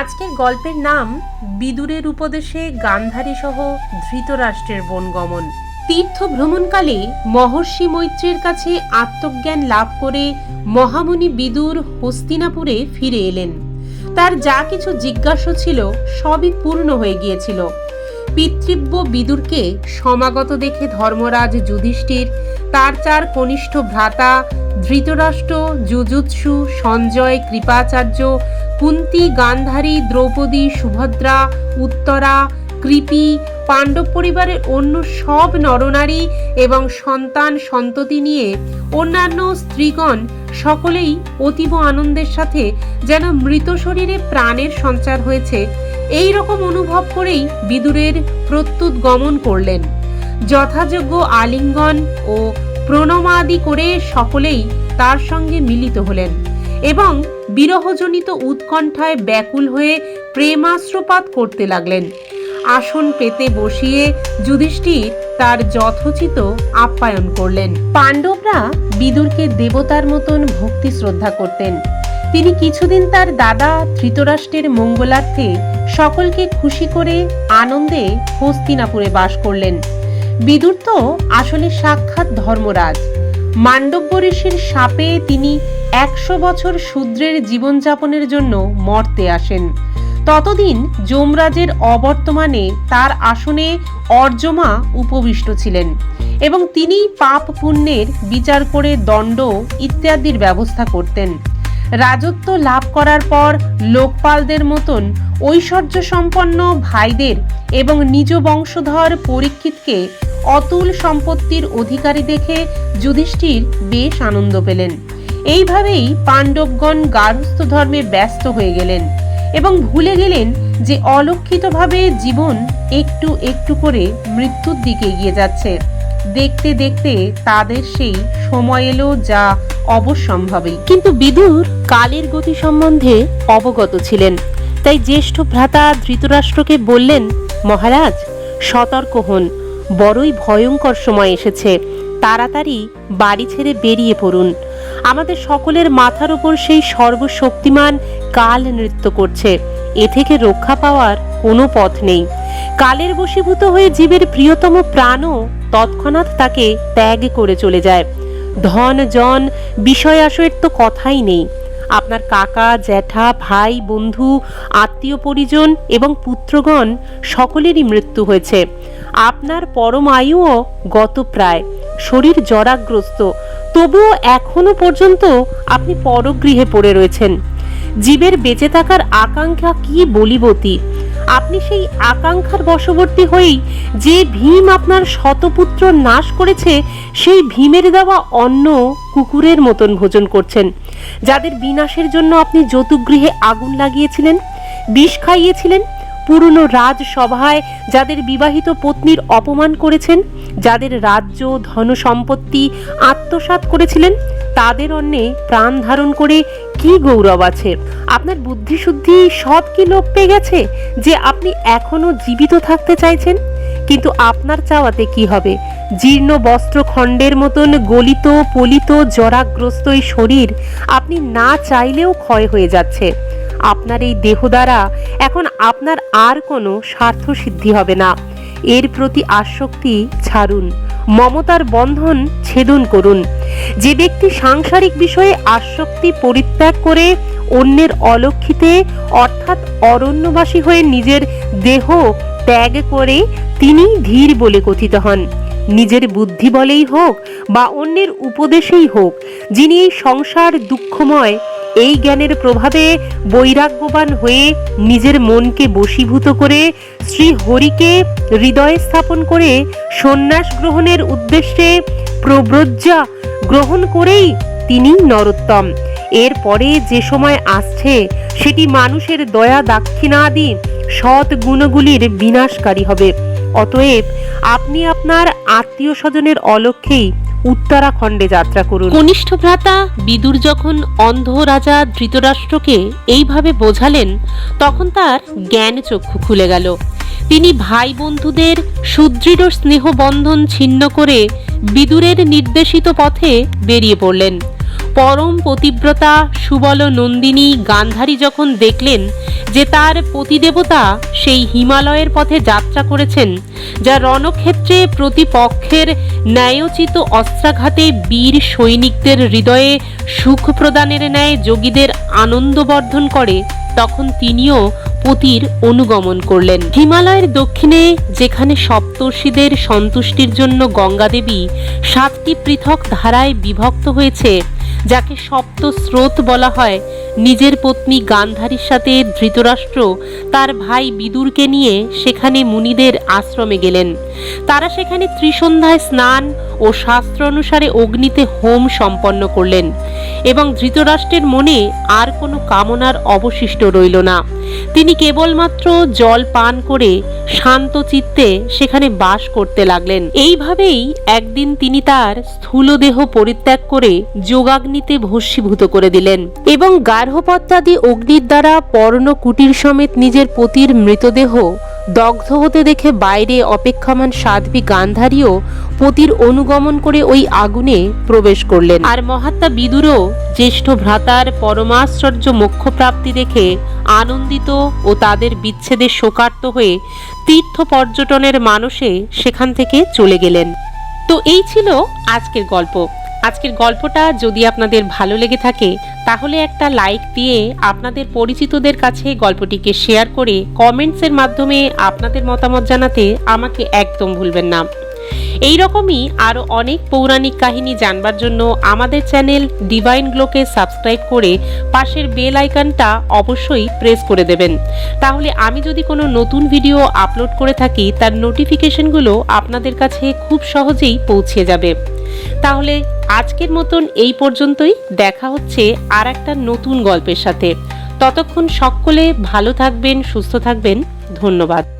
আজকের গল্পের নাম বিদুরের উপদেশে গান্ধারী সহ ধৃতরাষ্ট্রের বনগমন। তীর্থ ভ্রমণকালে মহর্ষি মৈত্রের কাছে আত্মজ্ঞান লাভ করে মহামুনি বিদুর হস্তিনাপুরে ফিরে এলেন। তার যা কিছু জিজ্ঞাসা ছিল সবই পূর্ণ হয়ে গিয়েছিল। পিতৃব্য বিদুরকে সমাগত দেখে ধর্মরাজ যুধিষ্ঠির, তার চার কনিষ্ঠ ভ্রাতা, ধৃতরাষ্ট্র যুজুৎসু সঞ্জয়, কৃপাচার্য কুন্তি গান্ধারী, দ্রৌপদী, সুভদ্রা, উত্তরা, কৃপি, পাণ্ডব পরিবারের অন্য সব নরনারী এবং সন্তান, সন্ততি নিয়ে অন্যান্য স্ত্রীগণ সকলেই অতীব আনন্দের সাথে যেন মৃত শরীরে প্রাণের সঞ্চার হয়েছে এই রকম অনুভব করেই বিদুরের প্রত্যুত গমন করলেন। যথাযোগ্য আলিঙ্গন ও প্রণমাদি করে সকলেই তার সঙ্গে মিলিত হলেন। এবং বিরহজনিত উৎকণ্ঠায় ব্যাকুল হয়ে প্রেমাশ্রপাত করতে লাগলেন। আসন পেতে বসিয়ে যুধিষ্ঠির তার যথোচিত আপ্যায়ন করলেন। পাণ্ডবরা বিদুরকে দেবতার মতন ভক্তি শ্রদ্ধা করতেন। তিনি কিছুদিন তার দাদা ধৃতরাষ্ট্রের মঙ্গলার্থে সকলকে খুশি করে আনন্দে হস্তিনাপুরে বাস করলেন। বিদুর তো আসলে সাক্ষাৎ ধর্মরাজ। মান্ডব্য ঋষির সাপে তিনি একশো বছর শূদ্রের জীবনযাপনের জন্য মর্তে আসেন। ততদিন যমরাজের অবর্তমানে তার আসনে অর্জমা উপবিষ্ট ছিলেন এবং তিনি পাপ পুণ্যের বিচার করে দণ্ড ইত্যাদির ব্যবস্থা করতেন। রাজত্ব লাভ করার পর লোকপালদের মতন ঐশ্বর্য সম্পন্ন ভাইদের এবং নিজ বংশধর পরীক্ষিতকে অতুল সম্পত্তির অধিকারী দেখে যুধিষ্ঠির বেশ আনন্দ পেলেন। এইভাবেই পাণ্ডবগণ গার্হস্থ ধর্মে ব্যস্ত হয়ে গেলেন এবং ভুলে গেলেন যে অলক্ষিতভাবে জীবন একটু একটু করে মৃত্যুর দিকে এগিয়ে যাচ্ছে। দেখতে দেখতে তাদের সেই সময় এলো যা অবশ্যম্ভাবী কিন্তু বিদুর কালের গতি সম্বন্ধে অবগত ছিলেন। তাই জ্যেষ্ঠ ভ্রাতা ধৃতরাষ্ট্রকে বললেন, মহারাজ, সতর্ক হন। বড়ই ভয়ঙ্কর সময় এসেছে। তাড়াতাড়ি বাড়ি ছেড়ে বেরিয়ে পড়ুন। আমাদের সকলের মাথার উপর সেই সর্বশক্তিমান কাল নৃত্য করছে। এ থেকে রক্ষা পাওয়ার কোনো পথ নেই। কালের বশীভূত হয়ে জীবের প্রিয়তম প্রাণও তৎক্ষণাৎ তাকে ত্যাগ করে চলে যায়। ধন, জন বিষয় আশয়ের তো কথাই নেই। আপনার কাকা, জ্যাঠা, ভাই, বন্ধু, আত্মীয়, পরিজন এবং পুত্রগণ সকলেরই মৃত্যু হয়েছে। আপনার পরম আয়ুও গত প্রায়। শরীর জরাগ্রস্ত। তবুও এখনও পর্যন্ত আপনি পরগৃহে পড়ে রয়েছেন। জীবের বেঁচে থাকার আকাঙ্ক্ষা কি বলিবতী আপনি সেই আকাঙ্ক্ষার বশবর্তী হয়েই যে ভীম আপনার শতপুত্র নাশ করেছে, সেই ভীমের দেওয়া অন্ন কুকুরের মতন ভোজন করছেন। যাদের বিনাশের জন্য আপনি যতুগৃহে আগুন লাগিয়েছিলেন, বিষ খাইয়েছিলেন পুরনো রাজসভায় যাদের বিবাহিত পত্নীর অপমান করেছেন, যাদের রাজ্য ধনসম্পত্তি আত্মসাৎ করেছিলেন, তাদের অন্যে প্রাণ ধারণ করে কি গৌরব আছে? আপনার বুদ্ধিশুদ্ধি সব কি লোপ পেয়ে গেছে যে আপনি এখনও জীবিত থাকতে চাইছেন? কিন্তু আপনার চাওয়াতে কি হবে? জীর্ণ বস্ত্র খণ্ডের মতন গলিত, পলিত, জরাগ্রস্ত এই শরীর আপনি না চাইলেও ক্ষয় হয়ে যাচ্ছে। আপনার এই দেহ দ্বারা এখন আপনার আর কোনো স্বার্থ সিদ্ধি হবে না। এর প্রতি আসক্তি ছাড়ুন, মমতার বন্ধন ছেদন করুন। যে ব্যক্তি সাংসারিক বিষয়ে আসক্তি পরিত্যাগ করে অন্যের অলক্ষিতে, অর্থাৎ অরণ্যবাসী হয়ে নিজের দেহ ত্যাগ করে, তিনি ধীর বলে কথিত হন। নিজের বুদ্ধি বলেই হোক বা অন্যের উপদেশেই হোক, যিনি এই সংসার দুঃখময় এই জ্ঞানের প্রভাবে বৈরাগ্যবান হয়ে নিজের মনকে বশীভূত করে শ্রী হরিকে হৃদয়ে স্থাপন করে সন্ন্যাস গ্রহণের উদ্দেশ্যে প্রব্রজ্জা গ্রহণ করেই তিনি নরোত্তম। এরপরে যে সময় আসছে, সেটি মানুষের দয়া দাক্ষিণাদি সৎ গুণগুলির বিনাশকারী হবে। অতএব আপনি আপনার আত্মীয় স্বজনের অলক্ষেই উত্তরাখণ্ডে যাত্রা করুন। কনিষ্ঠ ভ্রাতা, বিদুর যখন অন্ধ রাজা ধৃতরাষ্ট্রকে এইভাবে বোঝালেন, তখন তার জ্ঞান চক্ষু খুলে গেল। তিনি ভাই বন্ধুদের সুদৃঢ় স্নেহ বন্ধন ছিন্ন করে বিদুরের নির্দেশিত পথে বেরিয়ে পড়লেন। পরম পতিব্রতা সুবল নন্দিনী গান্ধারী যখন দেখলেন যে তার পতিদেবতা সেই হিমালয়ের পথে যাত্রা করেছেন, যা রণক্ষেত্রে প্রতিপক্ষের ন্যায়োচিত অস্ত্রাঘাতে বীর সৈনিকদের হৃদয়ে সুখ প্রদানের ন্যায় যোগীদের আনন্দবর্ধন করে, তখন তিনিও পতির অনুগমন করলেন। হিমালয়ের দক্ষিণে যেখানে সপ্তর্ষিদের সন্তুষ্টির জন্য গঙ্গাদেবী সাতটি পৃথক ধারায় বিভক্ত হয়েছে যাকে সপ্ত স্রোত বলা হয়। নিজের পত্নী গান্ধারীর সাথে ধৃতরাষ্ট্র তার ভাই বিদুরকে নিয়ে সেখানে মুনিদের আশ্রমে গেলেন। তারা সেখানে ত্রিসন্ধ্যায় স্নান ও শাস্ত্র অনুসারে অগ্নিতে হোম সম্পন্ন করলেন এবং ধৃতরাষ্ট্রের মনে আর কোনো কামনার অবশিষ্ট রইল না। তিনি কেবলমাত্র জল পান করে শান্ত চিত্তে সেখানে বাস করতে লাগলেন। এইভাবেই একদিন তিনি তার স্থূল দেহ পরিত্যাগ করে যোগাগ্নিতে ভস্মীভূত করে দিলেন এবং গার্হপত্যাদি অগ্নির দ্বারা পর্ণ কুটির সমেত নিজের পতির মৃতদেহ দগ্ধ হতে দেখে বাইরে অপেক্ষমান সাধ্বী গান্ধারীও পতির অনুগমন করে ওই আগুনে প্রবেশ করলেন। আর মহাত্মা বিদুরও জ্যেষ্ঠ ভ্রাতার পরমাশ্চর্য মোক্ষ প্রাপ্তি দেখে আনন্দিত ও তাদের বিচ্ছেদে শোকার্ত হয়ে তীর্থ পর্যটনের মানসে সেখান থেকে চলে গেলেন। তো এই ছিল আজকের গল্প। আজকের গল্পটা যদি আপনাদের ভালো লেগে থাকে, তাহলে একটা লাইক দিয়ে আপনাদের পরিচিতদের কাছে গল্পটিকে শেয়ার করে কমেন্টসের মাধ্যমে আপনাদের মতামত জানাতে আমাকে একদম ভুলবেন না। এই রকমই আরও অনেক পৌরাণিক কাহিনী জানবার জন্য আমাদের চ্যানেল ডিভাইন গ্লোকে সাবস্ক্রাইব করে পাশের বেল আইকনটা অবশ্যই প্রেস করে দেবেন। তাহলে আমি যদি কোনো নতুন ভিডিও আপলোড করে থাকি, তার নোটিফিকেশনগুলো আপনাদের কাছে খুব সহজেই পৌঁছে যাবে। তাহলে আজকের মতন এই পর্যন্তই। দেখা হচ্ছে আর একটা নতুন গল্পের সাথে। ততক্ষণ সকলে ভালো থাকবেন, সুস্থ থাকবেন। ধন্যবাদ।